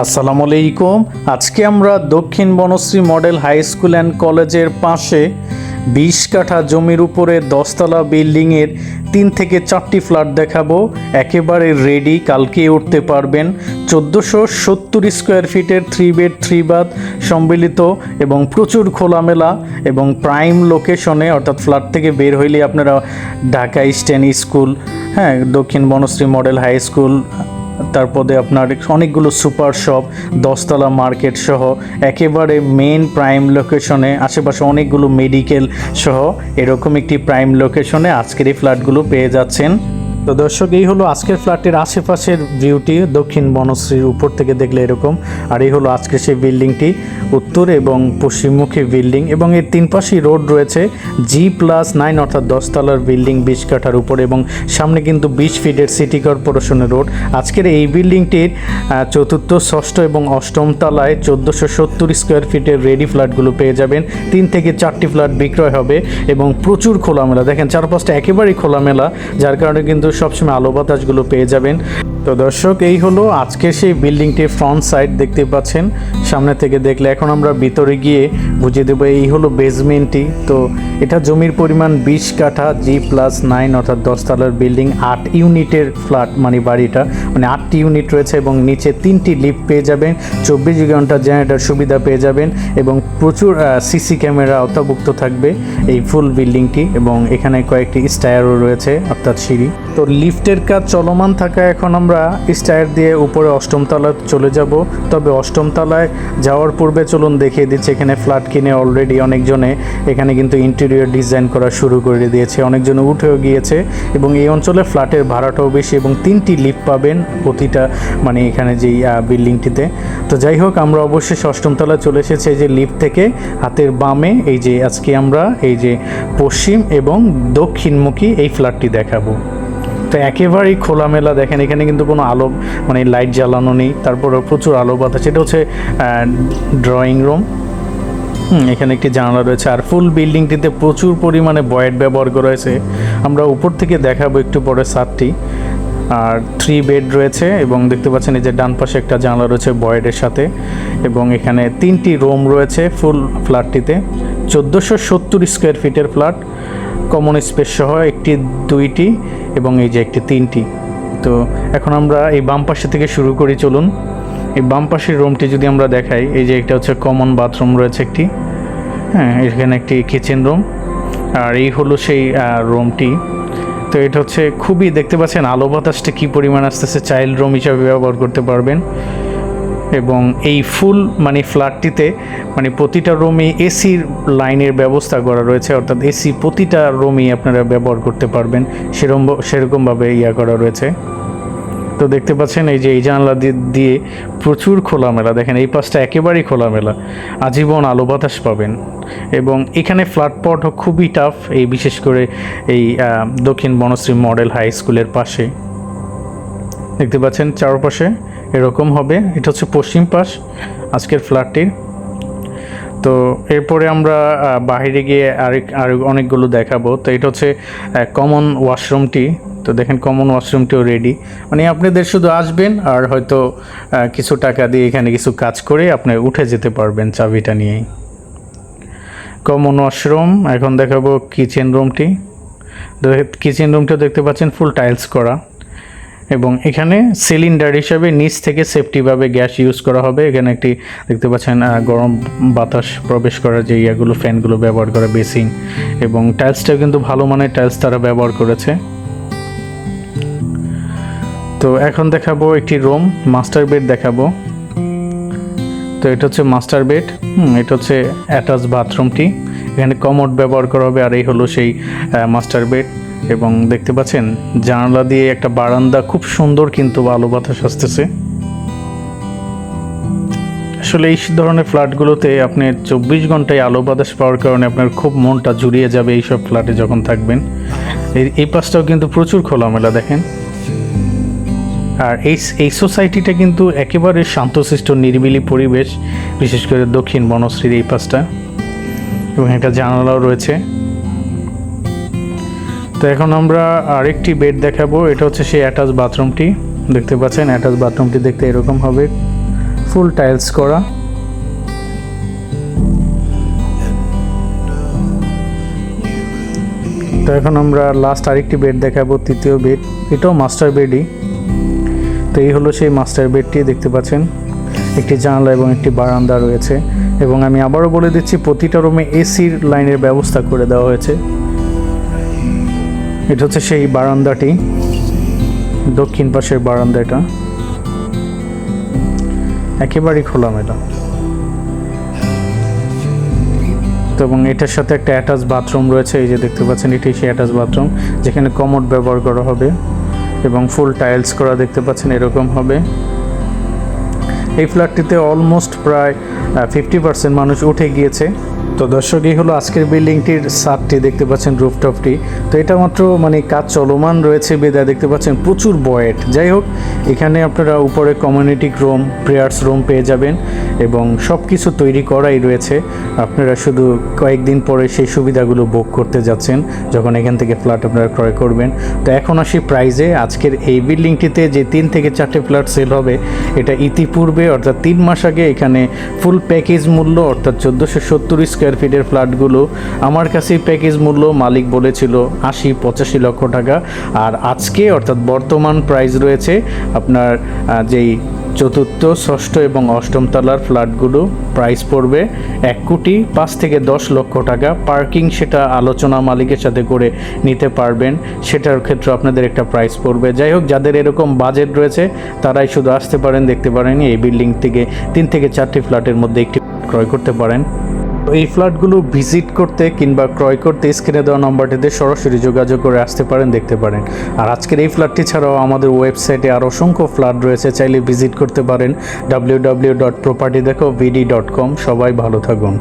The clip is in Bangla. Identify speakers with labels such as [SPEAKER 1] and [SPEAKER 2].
[SPEAKER 1] আসসালামু আলাইকুম। আজকে আমরা Dakshin Banasree model high school and কলেজের পাশে বিশ কাঠা জমির উপরে দশতলা বিল্ডিংয়ের তিন থেকে চারটি ফ্ল্যাট দেখাবো। একেবারে রেডি কালকে উঠতে পারবেন। চোদ্দোশো সত্তর স্কোয়ার ফিটের থ্রি বেড থ্রি বাথ সম্মিলিত এবং প্রচুর খোলামেলা এবং প্রাইম লোকেশনে অর্থাৎ ফ্ল্যাট থেকে বের হইলে আপনারা ঢাকা স্টেন স্কুল হ্যাঁ দক্ষিণ বনশ্রী মডেল হাই স্কুল তারপরে আপনার অনেকগুলো সুপার শপ, দশতলা মার্কেট সহ একেবারে মেন প্রাইম লোকেশনে আশেপাশে অনেকগুলো মেডিকেল সহ এরকম একটি প্রাইম লোকেশনে আজকের এই ফ্ল্যাটগুলো পেয়ে যাচ্ছেন। তো দর্শক, এই হলো আজকের ফ্ল্যাটের আশেপাশের ভিউটি দক্ষিণ বনশ্রীর উপর থেকে দেখলে এরকম। আর এই হলো আজকের সেই বিল্ডিংটি। উত্তর এবং পশ্চিমমুখী বিল্ডিং এবং এর তিন পাশেই রোড রয়েছে। জি প্লাস নাইন অর্থাৎ দশতলার বিল্ডিং বিশ কাঠার উপর এবং সামনে কিন্তু বিশ ফিটের সিটি কর্পোরেশনের রোড আজকের এই বিল্ডিংটির চতুর্থ, ষষ্ঠ এবং অষ্টম তলায় চোদ্দোশো সত্তর স্কোয়ার ফিটের রেডি ফ্ল্যাটগুলো পেয়ে যাবেন। তিন থেকে চারটি ফ্ল্যাট বিক্রয় হবে এবং প্রচুর খোলামেলা। দেখেন, চারপাশটা একেবারেই খোলামেলা, যার কারণে কিন্তু সবসময় আলো বাতাসগুলো পেয়ে যাবেন। তো দর্শক, এই হলো আজকে সেই বিল্ডিংটির ফ্রন্ট সাইড দেখতে পাচ্ছেন। সামনে থেকে দেখলে এখন আমরা ভিতরে গিয়ে বুঝিয়ে দেবো এই হলো বেসমেন্টটি তো এটা জমির পরিমাণ বিশ কাঠা জি প্লাস নাইন অর্থাৎ দশতলার বিল্ডিং আট ইউনিটের ফ্ল্যাট মানে বাড়িটা। মানে আটটি ইউনিট রয়েছে এবং নিচে তিনটি লিফট পেয়ে যাবেন। চব্বিশ ঘণ্টা জেনারেটর সুবিধা পেয়ে যাবেন এবং প্রচুর সিসি ক্যামেরা অন্তর্ভুক্ত থাকবে এই ফুল বিল্ডিংটি এবং এখানে কয়েকটি স্টায়ারও রয়েছে, অর্থাৎ সিঁড়ি। তো লিফটের কাজ চলমান থাকা এখন আমরা স্টায়ার দিয়ে উপরে অষ্টম তলায় চলে যাব। তবে অষ্টম তলায় যাওয়ার পূর্বে চলুন দেখিয়ে দিচ্ছে, এখানে ফ্ল্যাট কিনে অলরেডি অনেকজনে এখানে কিন্তু ইন্টেরিয়র ডিজাইন করা শুরু করে দিয়েছে। অনেকজনে উঠেও গিয়েছে এবং এই অঞ্চলে ফ্ল্যাটের ভাড়াটাও বেশি এবং তিনটি লিফট পাবেন প্রতিটা মানে এখানে যেই বিল্ডিংটিতে। তো যাই হোক, আমরা অবশ্যই অষ্টম তলায় চলে এসেছি এই যে লিফট থেকে। হাতের বামে এই যে আজকে আমরা, এই যে পশ্চিম এবং দক্ষিণমুখী এই ফ্ল্যাটটি দেখাবো। তো একেবারেই খোলামেলা। দেখেন, এখানে কিন্তু কোনো আলো মানে লাইট জ্বালানো নেই। তারপরে প্রচুর আলো বাতাস। এটা হচ্ছে ড্রয়িং রুম এখানে একটি জানালা রয়েছে। আর ফুল বিল্ডিংটিতে প্রচুর পরিমাণে বয়েড ব্যবহার করা হয়েছে। আমরা উপর থেকে দেখাবো একটু পরে সাতটি আর থ্রি বেড রয়েছে এবং দেখতে পাচ্ছেন এই যে ডান পাশে একটা জানালা রয়েছে বয়েডের সাথে। এবং এখানে তিনটি রুম রয়েছে ফুল ফ্ল্যাটটিতে চোদ্দোশো সত্তর স্কোয়ার ফিটের ফ্ল্যাট কমন স্পেস সহ একটি, দুইটি। এবং এই যে একটি তিনটি। তো এখন আমরা এই বাম পাশে থেকে শুরু করি, চলুন। এই বাম পাশের রুমটি যদি আমরা দেখাই, এই যে একটা হচ্ছে কমন বাথরুম রয়েছে একটি। হ্যাঁ এখানে একটি কিচেন রুম। আর এই হলো সেই রুমটি। তো এটা হচ্ছে খুবই, দেখতে পাচ্ছেন, আলো বাতাসটা কী পরিমাণ আসতেছে, চাইল্ড রুম হিসাবে ব্যবহার করতে পারবেন। এবং এই ফুল মানে ফ্ল্যাটটিতে মানে প্রতিটা রুমে এসির লাইনের ব্যবস্থা করা রয়েছে, অর্থাৎ এসি প্রতিটা রুমই আপনারা ব্যবহার করতে পারবেন। সেরকম সেরকমভাবে ইয়া করা রয়েছে। তো দেখতে পাচ্ছেন এই যে এই জানলা দিয়ে প্রচুর খোলামেলা। দেখেন এই পাশটা একেবারেই খোলামেলা। আজীবন আলো বাতাস পাবেন। এবং এখানে ফ্ল্যাট পটও খুবই টাফ এই বিশেষ করে এই দক্ষিণ বনশ্রী মডেল হাই স্কুলের পাশে। দেখতে পাচ্ছেন চারপাশে এরকম হবে। এটা হচ্ছে পশ্চিম পাশ আজকের ফ্ল্যাটটির। তো এরপরে আমরা বাইরে গিয়ে আরেক আর অনেকগুলো দেখাবো। তো এটা হচ্ছে কমন ওয়াশরুমটি তো দেখেন কমন ওয়াশরুমটিও রেডি মানে আপনাদের শুধু আসবেন আর হয়তো কিছু টাকা দিয়ে এখানে কিছু কাজ করে আপনি উঠে যেতে পারবেন চাবিটা নিয়েই। কমন ওয়াশরুম এখন দেখাবো কিচেন রুমটি কিচেন রুমটিও দেখতে পাচ্ছেন ফুল টাইলস করা। এবং এখানে সিলিন্ডার হিসাবে নিচ থেকে সেফটিভাবে গ্যাস ইউজ করা হবে। এখানে একটি দেখতে পাচ্ছেন গরম বাতাস প্রবেশ করার যে ইয়াগুলো, ফ্যানগুলো ব্যবহার করা বেসিং এবং টাইলসটাও কিন্তু ভালো মানের টাইলস তারা ব্যবহার করেছে। তো এখন দেখাবো একটি রুম, মাস্টার বেড দেখাবো। তো এটা হচ্ছে মাস্টার বেড, হুম, এটা হচ্ছে অ্যাটাচ বাথরুমটি। এখানে কমোড ব্যবহার করা হবে আর এই হলো সেই মাস্টার বেড। এবং দেখতে পাচ্ছেন, জানালা দিয়ে একটা বারান্দা খুব সুন্দর কিন্তু আলো বাতাস আসতেছে। আসলে এই ধরনের ফ্ল্যাটগুলোতে আপনি চব্বিশ ঘন্টায় আলো বাতাস পাওয়ার কারণে আপনার খুব মনটা জুড়িয়ে যাবে এইসব ফ্ল্যাটে যখন থাকবেন। এই- এই পাশটাও কিন্তু প্রচুর খোলামেলা, দেখেন। আর এই এই সোসাইটিটা কিন্তু একেবারে শান্তশিষ্ট, নিরিবিলি পরিবেশ, বিশেষ করে দক্ষিণ বনশ্রীর এই পাশটা। এবং একটা জানালাও রয়েছে। তো এখন আমরা আরেকটি বেড দেখাবো। এটা হচ্ছে সেই অ্যাটাচ বাথরুমটি দেখতে পাচ্ছেন অ্যাটাচ বাথরুমটি দেখতে এরকম হবে। ফুল টাইলস করা। তো এখন আমরা লাস্ট আরেকটি বেড দেখাবো, তৃতীয় বেড এটাও মাস্টার বেডই তো এই হলো সেই মাস্টার বেডটি দেখতে পাচ্ছেন। একটি জানালা এবং একটি বারান্দা রয়েছে। এবং আমি আবারও বলে দিচ্ছি, প্রতিটা রুমে এসির লাইনের ব্যবস্থা করে দেওয়া হয়েছে। এটা হচ্ছে সেই বারান্দাটি। দক্ষিণ পাশের বারান্দা এটা। একেবারেই তো এবং এটার সাথে একটা অ্যাটাচ বাথরুম রয়েছে, এই যে দেখতে পাচ্ছেন, এটি সেই অ্যাটাচ বাথরুম যেখানে কমোড ব্যবহার করা হবে এবং ফুল টাইলস করা দেখতে পাচ্ছেন, এরকম হবে। এই ফ্ল্যাটটিতে অলমোস্ট প্রায় ফিফটি পার্সেন্ট মানুষ উঠে গিয়েছে। তো দর্শক, এই হলো আজকের বিল্ডিংটির সাতটি দেখতে পাচ্ছেন রুফটপটি। তো এটা মাত্র মানে কাজ চলমান রয়েছে বেদা দেখতে পাচ্ছেন প্রচুর বয়েট যাই হোক, এখানে আপনারা উপরে কমিউনিটি রুম প্রেয়ার্স রুম পেয়ে যাবেন এবং সব কিছু তৈরি করাই রয়েছে। আপনারা শুধু কয়েকদিন পরে সেই সুবিধাগুলো ভোগ করতে যাচ্ছেন, যখন এখান থেকে ফ্ল্যাট আপনারা ক্রয় করবেন। তো এখন আসি প্রাইজে। আজকের এই বিল্ডিংটিতে যে তিন থেকে চারটে ফ্ল্যাট সেল হবে, এটা ইতিপূর্বে, অর্থাৎ তিন মাস আগে এখানে ফুল প্যাকেজ মূল্য, অর্থাৎ চোদ্দোশো সত্তর স্কোয়ার ফিটের ফ্ল্যাটগুলো আমার কাছে প্যাকেজ মূল্য মালিক বলেছিল আশি পঁচাশি লক্ষ টাকা। আর আজকে অর্থাৎ বর্তমান প্রাইস রয়েছে আপনার যেই চতুর্থ, ষষ্ঠ এবং অষ্টম তলার ফ্ল্যাটগুলো প্রাইস পড়বে এক কোটি পাঁচ থেকে দশ লক্ষ টাকা। পার্কিং সেটা আলোচনা মালিকের সাথে করে নিতে পারবেন, সেটার ক্ষেত্রে আপনাদের একটা প্রাইস পড়বে। যাই হোক, যাদের এরকম বাজেট রয়েছে, তারাই শুধু আসতে পারেন, দেখতে পারেন, এই বিল্ডিং থেকে তিন থেকে চারটি ফ্ল্যাটের মধ্যে একটি ক্রয় করতে পারেন। এই ফ্ল্যাটগুলো ভিজিট করতে কিংবা ক্রয় করতে স্ক্রিনে দেওয়া নম্বরটিতে সরাসরি যোগাযোগ করে আসতে পারেন, দেখতে পারেন। আর আজকের এই ফ্ল্যাটটি ছাড়াও আমাদের ওয়েবসাইটে আর অসংখ্য ফ্ল্যাট রয়েছে, চাইলে ভিজিট করতে পারেন। ডাব্লিউ ডাব্লিউ ডট প্রপার্টি দেখো ভিডি ডট কম সবাই ভালো থাকুন।